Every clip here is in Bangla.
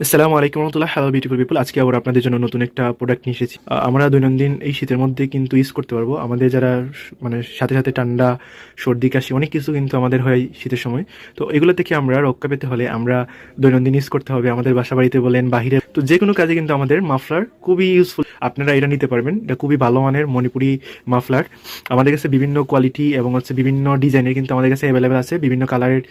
আসসালামু আলাইকুম রহমতুল্লাহ হ্যালো বিউটিফুল পিপল আজকে আবার আপনাদের জন্য নতুন একটা প্রোডাক্ট নিয়ে এসেছি। আমরা দৈনন্দিন এই শীতের মধ্যে কিন্তু ইউজ করতে পারব। আমাদের যারা মানে সাথে সাথে ঠান্ডা, সর্দি, কাশি, অনেক কিছু কিন্তু আমাদের হয় শীতের সময়। তো এগুলো থেকে আমরা রক্ষা পেতে হলে আমরা দৈনন্দিন ইউজ করতে হবে। আমাদের বাসা বাড়িতে বলেন, বাহিরে তো যে কোনো কাজে কিন্তু আমাদের মাফলার খুবই ইউজফুল আপনারা এটা নিতে পারবেন। এটা খুবই ভালো মানের মণিপুরি মাফলার। আমাদের কাছে বিভিন্ন কোয়ালিটি এবং হচ্ছে বিভিন্ন ডিজাইনের কিন্তু আমাদের কাছে অ্যাভেলেবেল আছে। বিভিন্ন কালারের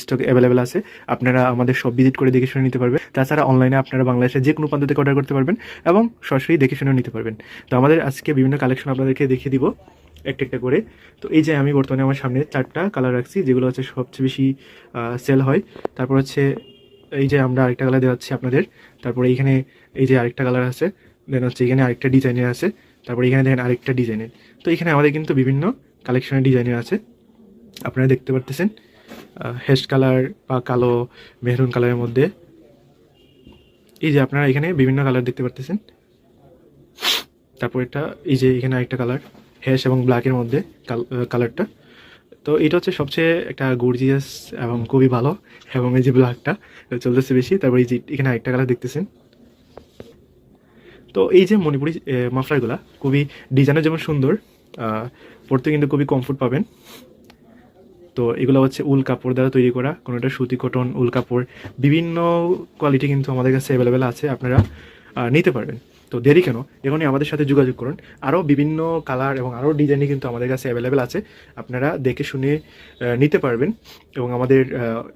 স্টক অ্যাভেলেবেল আছে। আপনারা আমাদের সব ভিজিট করে দেখে শুনে নিতে পারবেন। তাছাড়া অনলাইনে আপনারা বাংলাদেশের যে কোনো প্রান্ত থেকে অর্ডার করতে পারবেন এবং সরাসরি দেখে শুনে নিতে পারবেন। তো আমাদের আজকে বিভিন্ন কালেকশন আপনাদেরকে দেখিয়ে দিব একটা একটা করে। তো এই যে আমি বর্তমানে আমার সামনে চারটা কালার রাখছি, যেগুলো হচ্ছে সবচেয়ে বেশি সেল হয়। তারপর হচ্ছে এই যে আমরা আরেকটা কালার দেওয়াচ্ছি আপনাদের। তারপরে এইখানে এই যে আরেকটা কালার আছে দেন হচ্ছে এখানে আরেকটা ডিজাইনের আছে, তারপরে এখানে দেখেন আরেকটা ডিজাইনের তো এখানে আমাদের কিন্তু বিভিন্ন কালেকশনের ডিজাইনের আছে। আপনারা দেখতে পারতেছেন হেস্ট কালার বা কালো, মেহরুন কালারের মধ্যে। এই যে আপনারা এখানে বিভিন্ন কালার দেখতে পারতেছেন। তারপর এটা, এই যে এখানে আরেকটা কালার হ্যাশ এবং ব্ল্যাকের মধ্যে কালারটা তো এটা হচ্ছে সবচেয়ে একটা গর্জিয়াস এবং খুবই ভালো এবং এই যে ব্ল্যাকটা চলতেছে বেশি। তারপর এই যে এখানে আরেকটা কালার দেখতেছেন। তো এই যে মণিপুরি মাফলারগুলা, খুবই ডিজাইনের যেমন সুন্দর পরতে কিন্তু খুবই কমফোর্ট পাবেন। তো এগুলো হচ্ছে উল কাপড় দ্বারা তৈরি করা, কোনোটা সুতি কটন উল কাপড়, বিভিন্ন কোয়ালিটি কিন্তু আমাদের কাছে অ্যাভেলেবেল আছে, আপনারা নিতে পারবেন। তো দেরি কেন? এখনই আমাদের সাথে যোগাযোগ করুন। আরও বিভিন্ন কালার এবং আরও ডিজাইনই কিন্তু আমাদের কাছে অ্যাভেলেবেল আছে। আপনারা দেখে শুনে নিতে পারবেন এবং আমাদের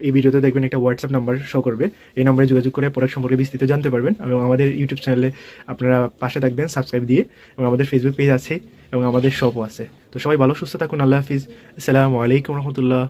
এই ভিডিওতে দেখবেন একটা হোয়াটসঅ্যাপ নাম্বার শো করবে। এই নম্বরে যোগাযোগ করে প্রোডাক্ট সম্পর্কে বিস্তৃত জানতে পারবেন এবং আমাদের ইউটিউব চ্যানেলে আপনারা পাশে থাকবেন সাবস্ক্রাইব দিয়ে এবং আমাদের ফেসবুক পেজ আছে এবং আমাদের শপও আছে। তো সবাই ভালো, সুস্থ থাকুন। আল্লাহ হাফিজ। আসসালামু আলাইকুম রহমতুল্লাহ।